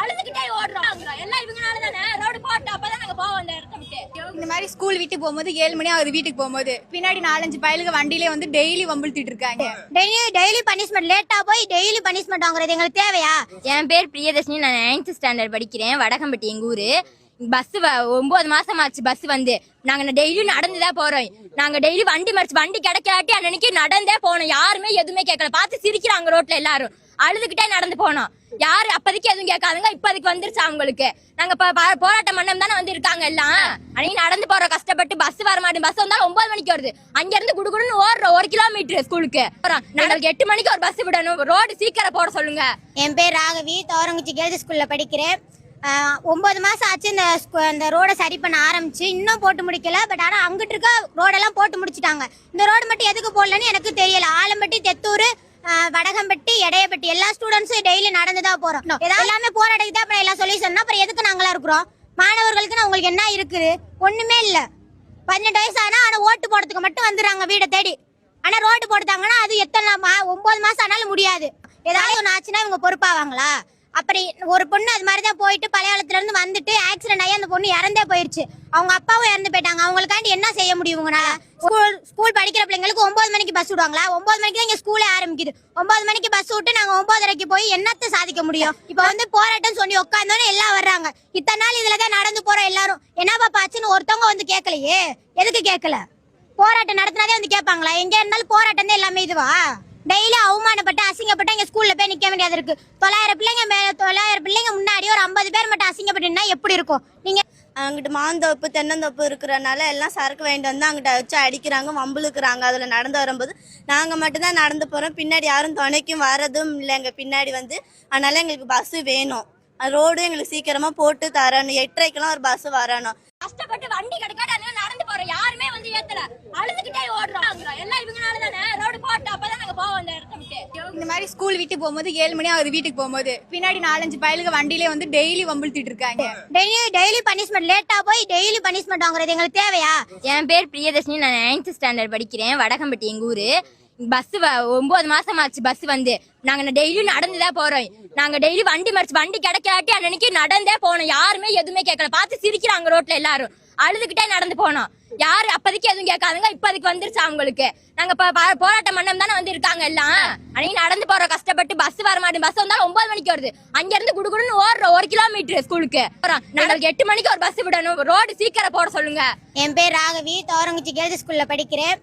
அழுதுகிட்டே ஓடுறோம். எல்லாம் இவங்கனால தானே ரோடு போட்டு அப்பதான் நாங்க போவோம் அந்த இடத்த விட்டு இந்த மாதிரி ஸ்கூல் விட்டு போகும்போது ஏழு மணி ஆகுது வீட்டுக்கு போகும்போது. பின்னாடி நாலஞ்சு பயலுங்க வண்டியிலே வந்து டெய்லி வம்பிழுத்திட்டு இருக்காங்க. டெய்லி டெய்லி பனிஷ்மெண்ட் லேட்டா போய் டெய்லி பனிஷ்மெண்ட் வாங்குறது எங்களுக்கு தேவையா? என் பேர் பிரியதர்ஷினி. நான் நைன்த் ஸ்டாண்டர்ட் படிக்கிறேன். வடகம்பட்டி எங்க ஊரு. பஸ் ஒன்பது மாசம் ஆச்சு பஸ் வந்து. நாங்க டெய்லி நடந்து தான் போறோம். நாங்க டெய்லி வண்டி மறிச்சு வண்டி கிடைக்காட்டி அன்னைக்கு நடந்தே போனோம். யாருமே எதுவுமே கேட்கல. பார்த்து சிரிக்கிறாங்க ரோட்ல எல்லாரும். அழுதுகிட்டே நடந்து போனோம். யாரு அப்போதைக்கு எதுவும் கேட்காதுங்க இப்ப அதுக்கு வந்துருச்சு அவங்களுக்கு? நாங்க ப- ப- போராட்ட மன்னம் தானே வந்து இருக்காங்க எல்லாம். அன்னைக்கு நடந்து போறோம் கஷ்டப்பட்டு பஸ் வர மாட்டேன். பஸ் வந்தாலும் ஒன்பது மணிக்கு வருது. அங்க இருந்து குடுகுடுன்னு ஓடுறோம் ஒரு கிலோமீட்டர் ஸ்கூலுக்கு போறோம். எட்டு மணிக்கு ஒரு பஸ் விடணும். ரோடு சீக்கிரம் போட சொல்லுங்க. என் பேர் ராகவி தோரங்குச்சி கேர்ள்ஸ் ஸ்கூல்ல படிக்கிறேன். ஒம்பது ஒன்பது மாசம் ஆச்சு இந்த இந்த ரோடை சரி பண்ண ஆரம்பிச்சு. இன்னும் போட்டு முடிக்கல பட் ஆனால் அங்கிட்டு இருக்க ரோடெல்லாம் போட்டு முடிச்சிட்டாங்க. இந்த ரோடு மட்டும் எதுக்கு போடலன்னு எனக்கு தெரியல. ஆலம்பட்டி தெத்தூர் வடகம்பட்டி எடையப்பட்டி எல்லா ஸ்டூடெண்ட்ஸும் டெய்லி நடந்து தான் போறோம். எல்லாமே போராட்டத்துக்கு தான் அப்புறம் எல்லாம் சொல்யூஷன் அப்புறம் எதுக்கு நாங்களா இருக்கிறோம்? மாணவர்களுக்கு உங்களுக்கு என்ன இருக்குது? ஒண்ணுமே இல்ல. பதினெட்டு வயசு ஆனா ஆனா ஓட்டு போடுறதுக்கு மட்டும் வந்துடுறாங்க வீடை தேடி. ஆனா ரோடு போட்டாங்கன்னா அது எத்தனை ஒன்பது மாசம் ஆனாலும் முடியாது. ஏதாவது ஒன்று ஆச்சுன்னா இவங்க பொறுப்பாவாங்களா? அப்படி ஒரு பொண்ணு அது மாதிரி தான் போயிட்டு பழையாளத்துல இருந்து வந்துட்டு ஆக்சிடென்ட் ஆகி அந்த பொண்ணு இறந்தே போயிருச்சு. அவங்க அப்பாவும் இறந்து போயிட்டாங்க. அவங்களுக்காண்டி என்ன செய்ய முடியும் ஸ்கூல் ஸ்கூல் படிக்கிற பிள்ளைங்களுக்கு ஒன்பது மணிக்கு பஸ் விடுவாங்களா? ஒன்பது மணிக்கு தான் இங்க ஸ்கூலே ஆரம்பிக்குது. ஒன்பது மணிக்கு பஸ் விட்டு நாங்க ஒன்பதரைக்கு போய் என்னத்தை சாதிக்க முடியும்? இப்ப வந்து போராட்டம் சொல்லி உட்காந்தோன்னே எல்லாம் வர்றாங்க. இத்தனை நாள் இதுல தான் நடந்து போறோம் எல்லாரும். என்னப்பா பாச்சுன்னு ஒருத்தவங்க வந்து கேட்கலையே எதுக்கு கேட்கல போராட்டம் நடத்தினாதே வந்து கேட்பாங்களா? எங்க இருந்தாலும் போராட்டம் தான் எல்லாமே இதுவா? டெய்லி அவமானப்பட்டு அசிங்கப்பட்டு எங்க ஸ்கூல்ல வேண்டியது இருக்கு தொள்ளாயிரம் பிள்ளைங்க மே- தொள்ளாயிரம் பிள்ளைங்க முன்னாடி ஒரு ஐம்பது பேர் மட்டும் அசிங்கப்பட்டுனா எப்படி இருக்கும்? நீங்க அங்கிட்டு மாந்தோப்பு தென்னந்தோப்பு இருக்கிறனால எல்லாம் சரக்கு வாங்கிட்டு வந்து அங்கிட்ட வச்சு அடிக்கிறாங்க வம்புழுக்கிறாங்க. அதில் நடந்து வரும்போது நாங்கள் மட்டும்தான் நடந்து போகிறோம் பின்னாடி யாரும் துணைக்கும் வரதும் இல்லைங்க பின்னாடி வந்து. அதனால எங்களுக்கு பஸ்ஸு வேணும். ரோடு எங்களுக்கு சீக்கிரமாக போட்டு தரணும். எட்டரைக்கெல்லாம் ஒரு பஸ் வரணும். கஷ்டப்பட்டு வண்டி கிடைக்காது அதனால நடந்து போறோம் யாருமே வந்து ஏத்தல. அழுதுகிட்டே ஓடுறோம் எல்லாம் இவங்கனால தானே ரோடு போட்டு அப்பதான் நாங்க போவோம் அந்த இடத்த விட்டு இந்த மாதிரி ஸ்கூல் விட்டு போகும்போது ஏழு மணி ஆகுது வீட்டுக்கு போகும்போது. பின்னாடி நாலஞ்சு பயலுங்க வண்டியிலே வந்து டெய்லி வம்பிழுத்திட்டு இருக்காங்க. டெய்லி டெய்லி பனிஷ்மெண்ட் லேட்டா போய் டெய்லி பனிஷ்மெண்ட் வாங்குறது எங்களுக்கு தேவையா? என் பேர் பிரியதர்ஷினி. நான் நைன்த் ஸ்டாண்டர்ட் படிக்கிறேன். வடகம்பட்டி எங்க ஊரு. பஸ் ஒன்பது மாசம் ஆச்சு பஸ் வந்து. நாங்க டெய்லி நடந்து தான் போறோம். நாங்க டெய்லி வண்டி மறிச்சு வண்டி கிடைக்காட்டி அன்னைக்கு நடந்தே போனோம். யாருமே எதுவுமே கேட்கல. பார்த்து சிரிக்கிறாங்க ரோட்ல எல்லாரும். அழுதுகிட்டே நடந்து போனோம். யாரு அப்போதைக்கு எதுவும் கேட்காதுங்க இப்ப அதுக்கு வந்துருச்சு அவங்களுக்கு? நாங்க ப- ப- போராட்ட மன்னம் தானே வந்து இருக்காங்க எல்லாம். அன்னைக்கு நடந்து போறோம் கஷ்டப்பட்டு பஸ் வர மாட்டேன். பஸ் வந்தாலும் ஒன்பது மணிக்கு வருது. அங்க இருந்து குடுகுடுன்னு ஓடுறோம் ஒரு கிலோமீட்டர் ஸ்கூலுக்கு போறோம். எட்டு மணிக்கு ஒரு பஸ் விடணும். ரோடு சீக்கிரம் போட சொல்லுங்க. என் பேர் ராகவி தோரங்குச்சி கேர்ள்ஸ் ஸ்கூல்ல படிக்கிறேன்.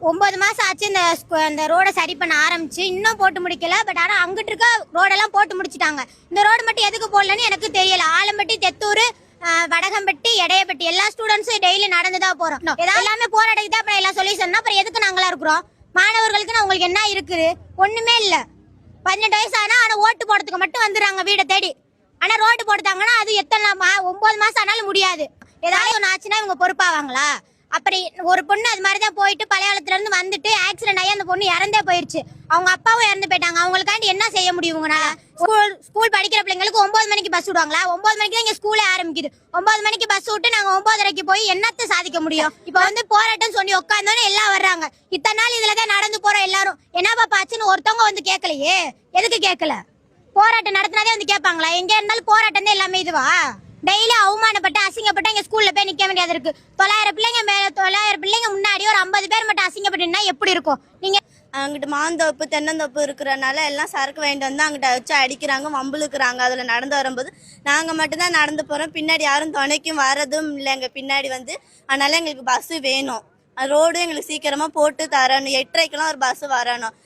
ஒன்பது மாசம் ஆச்சு இந்த அந்த இந்த ரோடை சரி பண்ண ஆரம்பிச்சு. இன்னும் போட்டு முடிக்கல பட் ஆனா அங்கிட்டு இருக்க ரோடெல்லாம் போட்டு முடிச்சிட்டாங்க. இந்த ரோடு மட்டும் எதுக்கு போடலன்னு எனக்கு தெரியல. ஆலம்பட்டி தெத்தூர் வடகம்பட்டி எடையப்பட்டி எல்லா ஸ்டூடெண்ட்ஸும் டெய்லி நடந்து தான் போறோம். எல்லாமே போராட்டத்துக்கு தான் அப்புறம் எல்லாம் சொல்யூஷன் அப்புறம் எதுக்கு நாங்களா இருக்கிறோம்? மாணவர்களுக்கு உங்களுக்கு என்ன இருக்குது? ஒண்ணுமே இல்ல. பதினெட்டு வயசு ஆனா ஆனா ஓட்டு போடுறதுக்கு மட்டும் வந்துடுறாங்க வீடை தேடி. ஆனா ரோடு போட்டாங்கன்னா அது எத்தனை ஒன்பது மாசம் ஆனாலும் முடியாது. ஏதாவது ஒன்று ஆச்சுன்னா இவங்க பொறுப்பாவாங்களா? அப்படி ஒரு பொண்ணு அது மாதிரி தான் போயிட்டு பழையாளத்துல இருந்து வந்துட்டு ஆக்சிடென்ட் ஆகி அந்த பொண்ணு இறந்தே போயிருச்சு. அவங்க அப்பாவும் இறந்து போயிட்டாங்க. அவங்களுக்காண்டி என்ன செய்ய முடியும் ஸ்கூல் ஸ்கூல் படிக்கிற பிள்ளைங்களுக்கு ஒன்பது மணிக்கு பஸ் விடுவாங்களா? ஒன்பது மணிக்கு தான் இங்க ஸ்கூலே ஆரம்பிக்குது. ஒன்பது மணிக்கு பஸ் விட்டு நாங்க ஒன்பதரைக்கு போய் என்னத்தை சாதிக்க முடியும்? இப்ப வந்து போராட்டம் சொல்லி உட்காந்தோன்னே எல்லாம் வர்றாங்க. இத்தனை நாள் இதுல தான் நடந்து போறோம் எல்லாரும். என்னப்பா பாச்சுன்னு ஒருத்தவங்க வந்து கேட்கலையே எதுக்கு கேட்கல போராட்டம் நடத்தினாதே வந்து கேட்பாங்களா? எங்க இருந்தாலும் போராட்டம் தான் எல்லாமே இதுவா? டெய்லி அவமானப்பட்டு அசிங்கப்பட்டு எங்க ஸ்கூல்ல போய் நிக்க வேண்டியது இருக்கு. தொள்ளாயிரம் பிள்ளைங்க மேல தொள்ளாயிரம் பிள்ளைங்க முன்னாடி ஒரு ஐம்பது பேர் மட்டும் அசிங்கப்பட்டுனா எப்படி இருக்கும்? நீங்க அங்கிட்டு மாந்தோப்பு தென்னந்தோப்பு இருக்கிறனால எல்லாம் சரக்கு வாங்கிட்டு வந்து அங்கிட்ட வச்சு அடிக்கிறாங்க வம்புழுக்கிறாங்க. அதில் நடந்து வரும்போது நாங்கள் மட்டும்தான் நடந்து போகிறோம் பின்னாடி யாரும் துணைக்கும் வரதும் எங்கள் பின்னாடி வந்து. அதனால எங்களுக்கு பஸ்ஸு வேணும். ரோடும் எங்களுக்கு சீக்கிரமாக போட்டு தரணும். எட்டரைக்கெல்லாம் ஒரு பஸ் வரணும்.